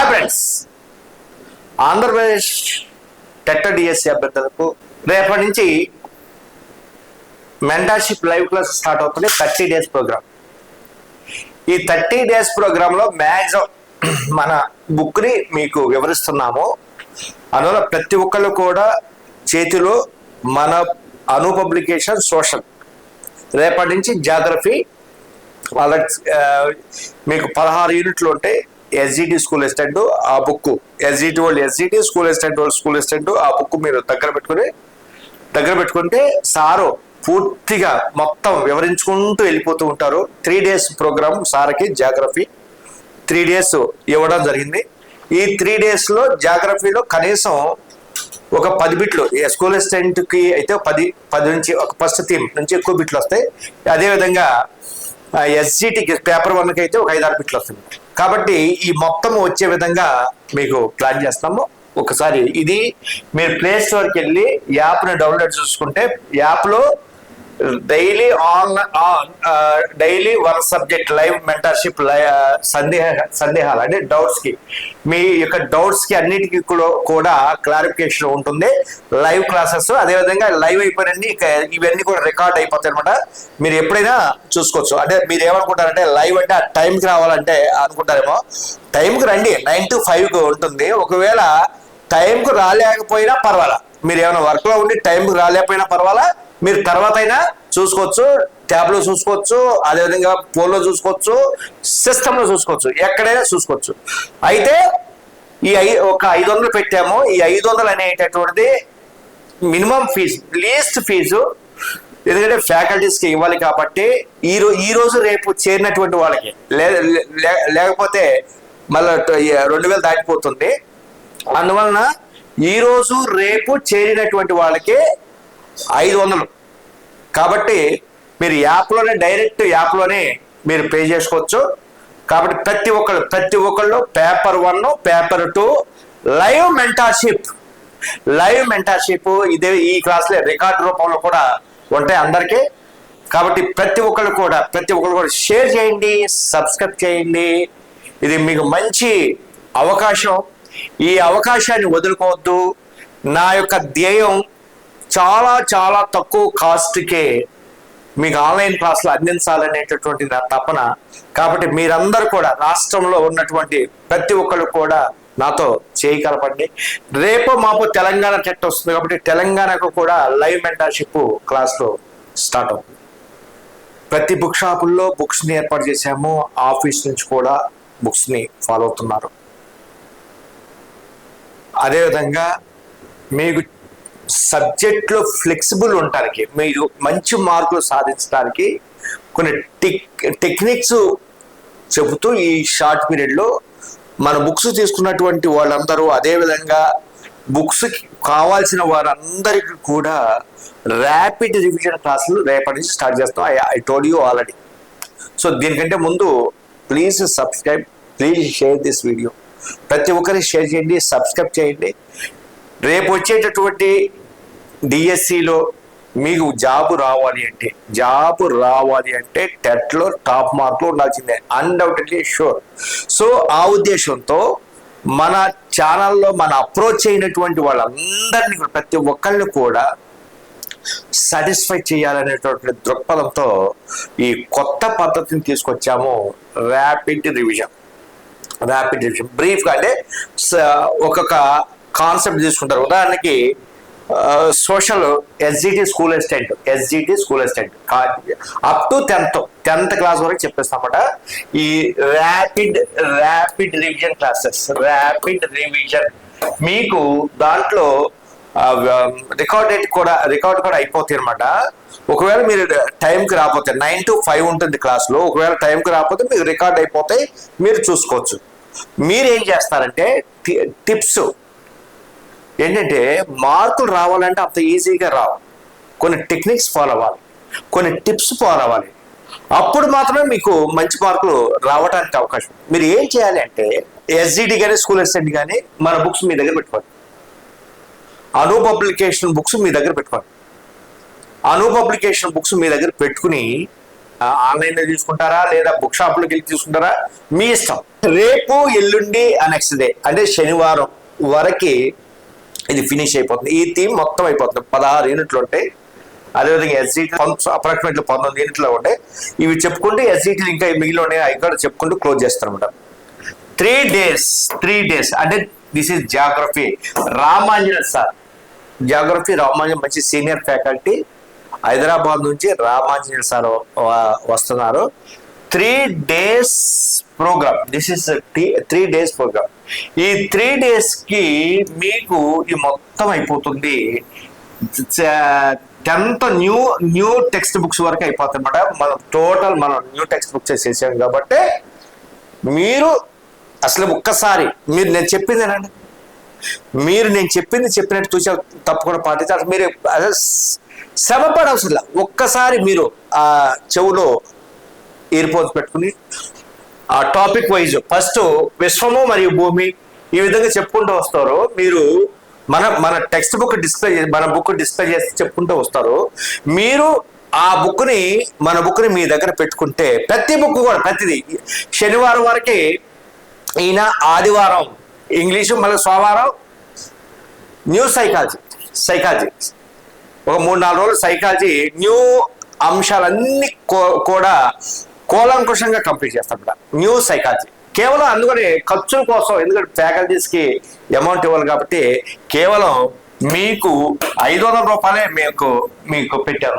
Hi friends Andhra Pradesh TET DSC అభ్యర్థులకు రేపటి నుంచి మెంటర్షిప్ లైవ్ క్లాస్ స్టార్ట్ అవుతుంది థర్టీ డేస్ ప్రోగ్రామ్. ఈ థర్టీ డేస్ ప్రోగ్రాంలో మ్యాక్సిమం మన బుక్ని మీకు వివరిస్తున్నాము. అందువల్ల ప్రతి ఒక్కళ్ళు కూడా చేతిలో మన అను పబ్లికేషన్ సోషల్. రేపటి నుంచి జాగ్రఫీ వాళ్ళ మీకు పదహారు యూనిట్లు ఉంటాయి ఎస్జిటి స్కూల్ అసిస్టెంట్ ఆ బుక్ ఎస్జిటి వాళ్ళు ఎస్జిటి స్కూల్ అసిస్టెంట్ వాళ్ళు స్కూల్ అసిస్టెంట్ ఆ బుక్ మీరు దగ్గర పెట్టుకుని దగ్గర పెట్టుకుంటే సారు పూర్తిగా మొత్తం వివరించుకుంటూ వెళ్ళిపోతూ ఉంటారు. త్రీ డేస్ ప్రోగ్రామ్ సార్కి జాగ్రఫీ త్రీ డేస్ ఇవ్వడం జరిగింది. ఈ త్రీ డేస్లో జాగ్రఫీలో కనీసం ఒక పది బిట్లు ఏ స్కూల్ అసిస్టెంట్కి అయితే పది పది నుంచి ఒక ఫస్ట్ థీమ్ నుంచి ఎక్కువ బిట్లు వస్తాయి. అదేవిధంగా ఎస్జిటికి పేపర్ వన్కి అయితే ఒక ఐదు ఆరు బిట్లు వస్తుంది కాబట్టి ఈ మొత్తం వచ్చే విధంగా మీకు ప్లాన్ చేస్తాము. ఒకసారి ఇది మీరు ప్లే స్టోర్కి వెళ్ళి యాప్ని డౌన్లోడ్ చేసుకుంటే యాప్లో daily on daily one subject live mentorship సందేహ సందేహాలు అంటే డౌట్స్కి. మీ యొక్క డౌట్స్కి అన్నిటికీ కూడా- కూడా క్లారిఫికేషన్ ఉంటుంది. లైవ్ క్లాసెస్ అదేవిధంగా లైవ్ అయిపోయినండి ఇవన్నీ కూడా రికార్డ్ అయిపోతాయి అనమాట మీరు ఎప్పుడైనా చూసుకోవచ్చు. అంటే మీరు ఏమనుకుంటారంటే లైవ్ అంటే ఆ టైంకి రావాలంటే అనుకుంటారేమో. టైంకి రండి నైన్ టు ఫైవ్కి ఉంటుంది. ఒకవేళ టైంకు రాలేకపోయినా పర్వాలా. మీరు ఏమైనా వర్క్లో ఉండి టైంకి రాలేకపోయినా పర్వాలా. మీరు తర్వాత అయినా చూసుకోవచ్చు ట్యాబ్లో చూసుకోవచ్చు అదేవిధంగా ఫోన్లో చూసుకోవచ్చు సిస్టంలో చూసుకోవచ్చు ఎక్కడైనా చూసుకోవచ్చు. అయితే ఈ ఐ ఒక ఐదు వందలు పెట్టాము. ఈ ఐదు వందలు అనేటటువంటిది మినిమం ఫీజు లీస్ట్ ఫీజు. ఎందుకంటే ఫ్యాకల్టీస్కి ఇవ్వాలి కాబట్టి ఈ రో ఈ రోజు రేపు చేరినటువంటి వాళ్ళకి లే- లేకపోతే మళ్ళీ రెండు వేలు దాటిపోతుంది. అందువలన ఈ రోజు రేపు చేరినటువంటి వాళ్ళకి ఐదు వందలు. కాబట్టి మీరు యాప్లోనే డైరెక్ట్ యాప్లోనే మీరు పే చేసుకోవచ్చు. కాబట్టి ప్రతి ఒక్కళ్ళు ప్రతి ఒక్కళ్ళు paper one paper two live mentorship. Live mentorship ఇదే ఈ క్లాస్లే రికార్డు రూపంలో కూడా ఉంటాయి అందరికీ. కాబట్టి ప్రతి ఒక్కళ్ళు కూడా ప్రతి ఒక్కరు కూడా షేర్ చేయండి సబ్స్క్రైబ్ చేయండి. ఇది మీకు మంచి అవకాశం. ఈ అవకాశాన్ని వదులుకోవద్దు. నా యొక్క ధ్యేయం చాలా చాలా తక్కువ కాస్ట్కే మీకు ఆన్లైన్ క్లాసులు అందించాలనేటటువంటి నా తపన. కాబట్టి మీరందరూ కూడా రాష్ట్రంలో ఉన్నటువంటి ప్రతి ఒక్కరు కూడా నాతో చేయగలపండి. రేపు మాపు తెలంగాణ టెట్ వస్తుంది కాబట్టి తెలంగాణకు కూడా లైవ్ మెంటర్షిప్ క్లాసులు స్టార్ట్ అవుతుంది. ప్రతి బుక్ షాపుల్లో బుక్స్ని ఏర్పాటు చేశాము. ఆఫీస్ నుంచి కూడా బుక్స్ని ఫాలో అవుతున్నారు. అదేవిధంగా మీకు సబ్జెక్ట్లో ఫ్లెక్సిబుల్ ఉండటానికి మీరు మంచి మార్కులు సాధించడానికి కొన్ని టెక్ టెక్నిక్స్ చెబుతూ ఈ షార్ట్ పీరియడ్లో మన బుక్స్ తీసుకున్నటువంటి వాళ్ళందరూ అదేవిధంగా బుక్స్ కావాల్సిన వారందరికీ కూడా ర్యాపిడ్ రివిజన్ క్లాసులు రేపటి నుంచి స్టార్ట్ చేస్తాం. I I told you already. So దీనికంటే ముందు please subscribe please share this video. ప్రతి ఒక్కరికి షేర్ చేయండి సబ్స్క్రైబ్ చేయండి. రేపు వచ్చేటటువంటి డిఎస్సిలో మీకు జాబ్ రావాలి అంటే జాబ్ రావాలి అంటే టెట్లో టాప్ మార్కులు ఉండాల్సిందే అన్డౌటెడ్లీ షూర్ సో ఆ ఉద్దేశంతో మన ఛానల్లో మన అప్రోచ్ అయినటువంటి వాళ్ళందరినీ ప్రతి ఒక్కరిని కూడా సాటిస్ఫై చేయాలనేటువంటి దృక్పథంతో ఈ కొత్త పద్ధతిని తీసుకొచ్చాము ర్యాపిడ్ రివిజన్ ర్యాపిడ్ రివిజన్ బ్రీఫ్గా అంటే స- ఒక్కొక్క కాన్సెప్ట్ తీసుకుంటారు. ఉదాహరణకి social SGT school assistant SGT school assistant up to tenth tenth class వరకు చెప్పేస్తామట. ఈ rapid rapid revision classes rapid revision మీకు దాంట్లో uh, um, రికార్డెడ్ కూడా రికార్డ్ కూడా అయిపోతాయి అనమాట ఒకవేళ మీరు టైంకి రాకపోతే నైన్ టు ఫైవ్ ఉంటుంది క్లాస్లో ఒకవేళ టైంకి రాకపోతే మీకు రికార్డ్ అయిపోతాయి మీరు చూసుకోవచ్చు. మీరు ఏం చేస్తారంటే టిప్స్ ఏంటంటే మార్కులు రావాలంటే అంత ఈజీగా రావు. కొన్ని టెక్నిక్స్ ఫాలో అవ్వాలి. కొన్ని టిప్స్ ఫాలో అవ్వాలి. అప్పుడు మాత్రమే మీకు మంచి మార్కులు రావడానికి అవకాశం. మీరు ఏం చేయాలి అంటే ఎస్జిడి కానీ స్కూల్ అసిస్టెంట్ కానీ మన బుక్స్ మీ దగ్గర పెట్టుకోండి. అను పబ్లికేషన్ బుక్స్ మీ దగ్గర పెట్టుకోండి. అను పబ్లికేషన్ బుక్స్ మీ దగ్గర పెట్టుకుని ఆన్లైన్లో తీసుకుంటారా లేదా బుక్ షాప్లోకి వెళ్ళి తీసుకుంటారా? మీ ఇష్టం. రేపు ఎల్లుండి నెక్స్ట్ డే అంటే శనివారం వరకి ఇది ఫినిష్ అయిపోతుంది. ఈ థీమ్ మొత్తం అయిపోతుంది. పదహారు యూనిట్లు ఉంటాయి. అదేవిధంగా ఎస్జీటీ అప్రాక్సిమేట్లీ పంతొమ్మిది యూనిట్లు ఉంటాయి. ఇవి చెప్పుకుంటే ఎస్జీటీలు ఇంకా మిగిలిన ఉన్నాయి. అవి కూడా చెప్పుకుంటూ క్లోజ్ చేస్తారనమాట త్రీ డేస్ త్రీ డేస్ అంటే this is geography Ramanjana sir geography Ramanjan మంచి సీనియర్ ఫ్యాకల్టీ హైదరాబాద్ నుంచి రామాంజనేయ సార్ వస్తున్నారు. Three days programme this is three days programme ఈ త్రీ డేస్కి మీకు ఈ మొత్తం అయిపోతుంది. Tenth new new text books వరకు అయిపోతుంది అనమాట మనం టోటల్ మనం న్యూ టెక్స్ట్ బుక్స్ చేసాం కాబట్టి మీరు అసలు ఒక్కసారి మీరు నేను చెప్పింది ఏనండి మీరు నేను చెప్పింది చెప్పినట్టు చూసా తప్పకుండా పాటించాలి మీరు అదే శ్రమ ఒక్కసారి మీరు ఆ చెవులో ఇయర్ ఫోన్స్ పెట్టుకుని టాపిక్ వైజ్ ఫస్ట్ విశ్వము మరియు భూమి ఈ విధంగా చెప్పుకుంటూ వస్తారు. మీరు మన మన టెక్స్ట్ బుక్ డిస్ప్లే మన బుక్ డిస్ప్లే చేసి చెప్పుకుంటూ వస్తారు. మీరు ఆ బుక్ని మన బుక్ని మీ దగ్గర పెట్టుకుంటే ప్రతి బుక్ కూడా ప్రతిదీ శనివారం వరకే ఈయన ఆదివారం ఇంగ్లీషు మళ్ళీ సోమవారం న్యూ సైకాలజీ సైకాలజీ. ఒక మూడు నాలుగు రోజులు సైకాలజీ న్యూ అంశాలన్నీ కో- కూడా కూలంకుషంగా కంప్లీట్ చేస్తాడు న్యూ సైకాలజీ కేవలం అందుకని ఖర్చుల కోసం ఎందుకంటే ఫ్యాకల్టీస్కి అమౌంట్ ఇవ్వాలి కాబట్టి కేవలం మీకు ఐదు వందల రూపాయలే మీకు మీకు పెట్టారు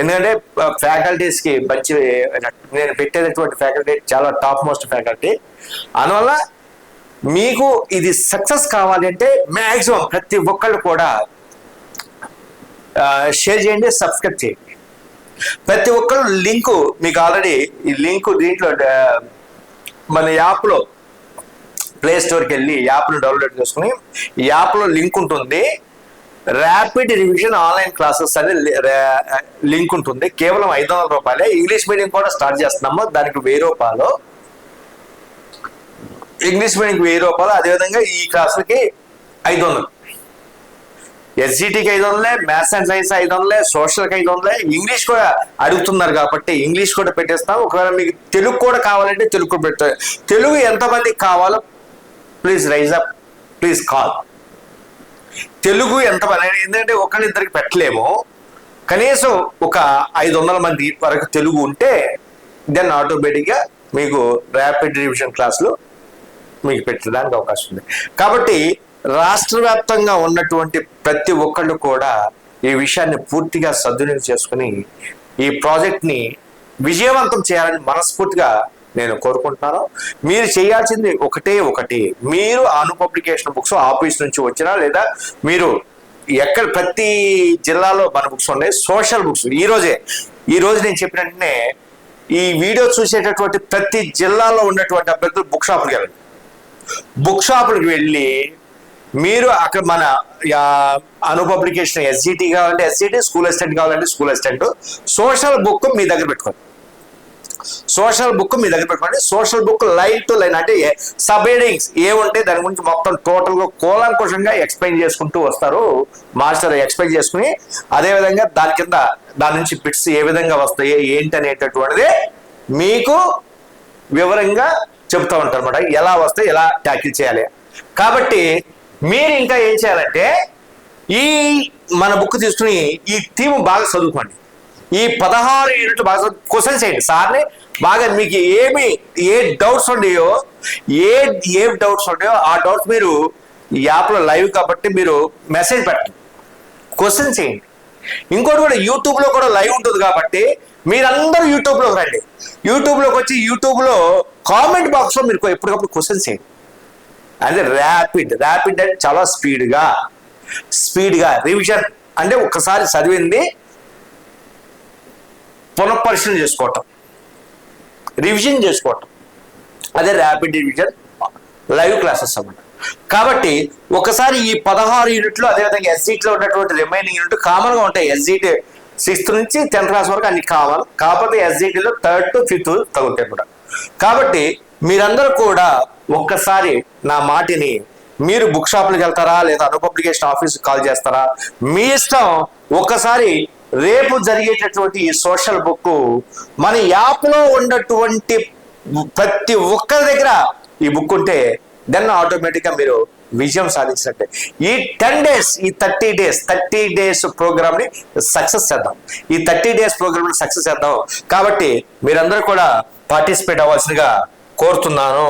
ఎందుకంటే ఫ్యాకల్టీస్కి మంచి నేను పెట్టేటటువంటి ఫ్యాకల్టీ చాలా టాప్ మోస్ట్ ఫ్యాకల్టీ. అందువల్ల మీకు ఇది సక్సెస్ కావాలి అంటే మ్యాక్సిమం ప్రతి ఒక్కళ్ళు కూడా షేర్ చేయండి సబ్స్క్రైబ్ చేయండి. ప్రతి ఒక్కరు లింకు మీకు ఆల్రెడీ ఈ లింకు దీంట్లో మన యాప్లో ప్లే స్టోర్కి వెళ్ళి యాప్ను డౌన్లోడ్ చేసుకుని యాప్లో లింక్ ఉంటుంది. ర్యాపిడ్ రివిజన్ ఆన్లైన్ క్లాసెస్ అనే లింక్ ఉంటుంది. కేవలం ఐదు వందల రూపాయలే. ఇంగ్లీష్ మీడియం కూడా స్టార్ట్ చేస్తున్నాము. దానికి వెయ్యి రూపాయలు. ఇంగ్లీష్ మీడియంకి వెయ్యి రూపాయలు. అదేవిధంగా ఈ క్లాసులకి ఐదు వందలు. ఎస్జిటికి ఐదు వందలే మ్యాథ్స్ అండ్ సైన్స్ ఐదు వందలే సోషల్కి ఐదు వందలే. ఇంగ్లీష్ కూడా అడుగుతున్నారు కాబట్టి ఇంగ్లీష్ కూడా పెట్టేస్తాం. ఒకవేళ మీకు తెలుగు కూడా కావాలంటే తెలుగు కూడా పెట్ట తెలుగు ఎంతమందికి కావాలో please raise up please call Telugu ఎంతమంది ఎందుకంటే ఒకళ్ళిద్దరికి పెట్టలేము. కనీసం ఒక ఐదు వందల మంది వరకు తెలుగు ఉంటే దెన్ ఆటోమేటిక్గా మీకు ర్యాపిడ్ రివిజన్ క్లాసులు మీకు పెట్టడానికి అవకాశం ఉంది. కాబట్టి రాష్ట్ర వ్యాప్తంగా ఉన్నటువంటి ప్రతి ఒక్కళ్ళు కూడా ఈ విషయాన్ని పూర్తిగా సద్వినియోగం చేసుకుని ఈ ప్రాజెక్ట్ని విజయవంతం చేయాలని మనస్ఫూర్తిగా నేను కోరుకుంటున్నాను. మీరు చేయాల్సింది ఒకటే ఒకటి. మీరు అను పబ్లికేషన్ బుక్స్ ఆఫీస్ నుంచి వచ్చినా లేదా మీరు ఎక్కడ ప్రతి జిల్లాలో మన బుక్స్ ఉన్నాయి సోషల్ బుక్స్. ఈ రోజే ఈ రోజు నేను చెప్పిన వెంటనే ఈ వీడియో చూసేటటువంటి ప్రతి జిల్లాలో ఉన్నటువంటి అభ్యర్థులు బుక్ షాపులకు వెళ్ళండి. బుక్ షాపులకు వెళ్ళి మీరు అక్కడ మన అను పబ్లికేషన్ ఎస్జిటి కావాలంటే ఎస్జిటి స్కూల్ అసిస్టెంట్ కావాలంటే స్కూల్ అసిస్టెంట్. సోషల్ బుక్ మీ దగ్గర పెట్టుకోండి. సోషల్ బుక్ మీ దగ్గర పెట్టుకోండి. Social book line to line అంటే సబ్ హెడింగ్స్ ఏముంటే దాని గురించి మొత్తం టోటల్గా గా ఎక్స్ప్లెయిన్ చేసుకుంటూ వస్తారు. మాస్టర్ ఎక్స్ప్లెయిన్ చేసుకుని అదేవిధంగా దాని కింద దాని నుంచి బిట్స్ ఏ విధంగా వస్తాయి ఏంటి అనేటటువంటిది మీకు వివరంగా చెప్తా ఉంటారు అనమాట ఎలా వస్తే ఎలా ట్యాకిల్ చేయాలి. కాబట్టి మీరు ఇంకా ఏం చేయాలంటే ఈ మన బుక్ తీసుకుని ఈ థీమ్ బాగా చదువుకోండి. ఈ పదహారు యూనిట్లు బాగా క్వశ్చన్స్ చేయండి. సార్ని బాగా మీకు ఏమి ఏ డౌట్స్ ఉన్నాయో ఏ ఏ డౌట్స్ ఉన్నాయో ఆ డౌట్స్ మీరు యాప్లో లైవ్ కాబట్టి మీరు మెసేజ్ పెట్టండి. క్వశ్చన్ చేయండి. ఇంకోటి కూడా యూట్యూబ్లో కూడా లైవ్ ఉంటుంది కాబట్టి మీరందరూ యూట్యూబ్లోకి రండి. యూట్యూబ్లోకి వచ్చి యూట్యూబ్లో కామెంట్ బాక్స్లో మీరు ఎప్పటికప్పుడు క్వశ్చన్ చేయండి. అంటే ర్యాపిడ్ ర్యాపిడ్ అంటే చాలా స్పీడ్గా స్పీడ్గా రివిజన్ అంటే ఒక్కసారి చదివింది పునఃపరిశీలన చేసుకోవటం రివిజన్ చేసుకోవటం. అదే ర్యాపిడ్ రివిజన్ లైవ్ క్లాసెస్ అన్నమాట. కాబట్టి ఒకసారి ఈ పదహారు యూనిట్లు అదేవిధంగా ఎస్జీట్లో ఉన్నటువంటి రిమైనింగ్ యూనిట్ కామన్గా ఉంటాయి. ఎస్జీటీ సిక్స్త్ నుంచి టెన్త్ క్లాస్ వరకు అన్ని కామన్ కాకపోతే ఎస్జీటీలో థర్డ్ టు ఫిఫ్త్ తగులుతాయి కూడా కాబట్టి మీరందరూ కూడా ఒక్కసారి నా మాటిని మీరు బుక్ షాప్లకు వెళ్తారా లేదా అను పబ్లికేషన్ కాల్ చేస్తారా? మీ ఇష్టం ఒక్కసారి రేపు జరిగేటటువంటి ఈ సోషల్ బుక్ మన యాప్లో ఉన్నటువంటి ప్రతి ఒక్కరి దగ్గర ఈ బుక్ ఉంటే దెన్ ఆటోమేటిక్గా మీరు విజయం సాధించినట్టే. ఈ టెన్ డేస్ ఈ థర్టీ డేస్ థర్టీ డేస్ ప్రోగ్రామ్ని సక్సెస్ చేద్దాం. ఈ థర్టీ డేస్ ప్రోగ్రామ్ని సక్సెస్ చేద్దాం. కాబట్టి మీరందరూ కూడా పార్టిసిపేట్ అవ్వాల్సిందిగా కోరుతున్నాను.